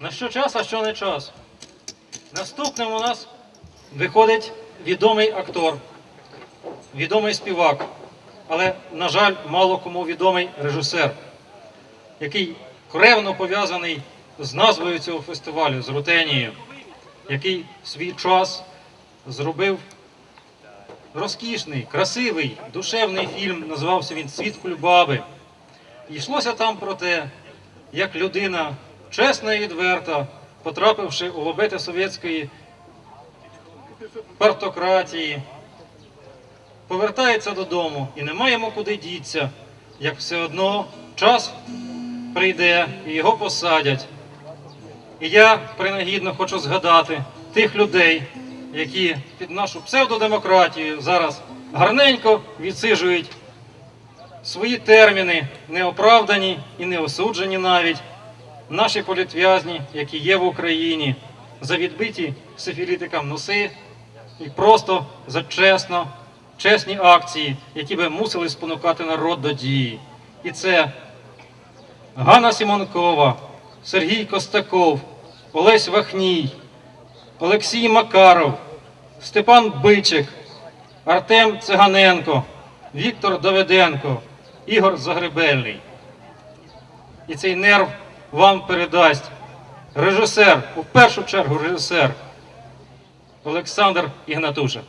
На що час, а що не час. Наступним у нас виходить відомий актор, відомий співак, але, на жаль, мало кому відомий режисер, який кревно пов'язаний з назвою цього фестивалю, з Рутенією, який в свій час зробив розкішний, красивий, душевний фільм, називався він Світ кульбаби. І йшлося там про те, як людина чесна і відверта, потрапивши у лобети совєтської партократії, повертається додому і не маємо куди діться, як все одно час прийде і його посадять. І я принагідно хочу згадати тих людей, які під нашу псевдодемократію зараз гарненько відсиджують свої терміни, неоправдані і неосуджені навіть, наші політв'язні, які є в Україні, за відбиті сифілітикам носи і просто за чесно, чесні акції, які би мусили спонукати народ до дії. І це Ганна Сімонкова, Сергій Костаков, Олесь Вахній, Олексій Макаров, Степан Бичик, Артем Циганенко, Віктор Давиденко, Ігор Загребельний. І цей нерв вам передасть режисер, у першу чергу режисер Олександр Ігнатуша.